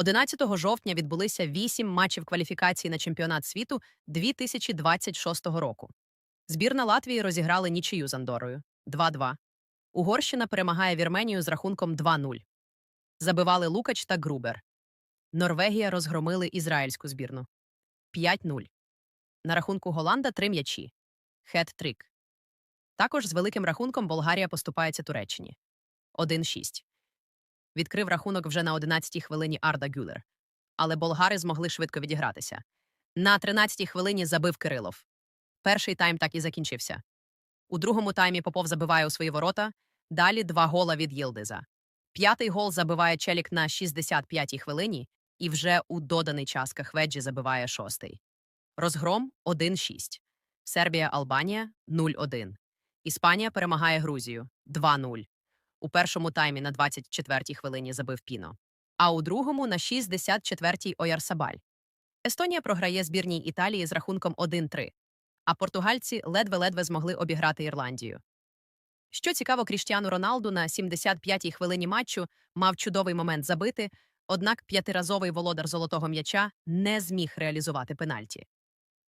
11 жовтня відбулися вісім матчів кваліфікації на чемпіонат світу 2026 року. Збірна Латвії розіграли нічию з Андорою 2-2. Угорщина перемагає Вірменію з рахунком 2-0. Забивали Лукач та Грубер. Норвегія розгромили ізраїльську збірну 5-0. На рахунку Голланда три м'ячі. Хет-трик. Також з великим рахунком Болгарія поступається Туреччині 1-6. Відкрив рахунок вже на 11-й хвилині Арда Гюлер. Але болгари змогли швидко відігратися. На 13-й хвилині забив Кирилов. Перший тайм так і закінчився. У другому таймі Попов забиває у свої ворота. Далі два гола від Єлдиза. П'ятий гол забиває Челік на 65-й хвилині, і вже у доданий час Кахведжі забиває шостий. Розгром 1-6. Сербія Албанія 0-1. Іспанія перемагає Грузію 2-0. У першому таймі на 24-й хвилині забив Піно, а у другому на 64-й Оярсабаль. Естонія програє збірній Італії з рахунком 1-3, а португальці ледве-ледве змогли обіграти Ірландію. Що цікаво, Кріштіану Роналду на 75-й хвилині матчу мав чудовий момент забити, однак п'ятиразовий володар золотого м'яча не зміг реалізувати пенальті.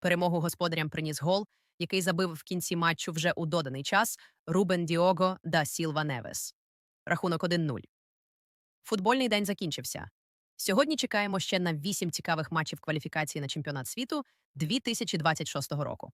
Перемогу господарям приніс гол, який забив в кінці матчу вже у доданий час Рубен Діого да Сілва Невес. Рахунок 1-0. Футбольний день закінчився. Сьогодні чекаємо ще на вісім цікавих матчів кваліфікації на чемпіонат світу 2026 року.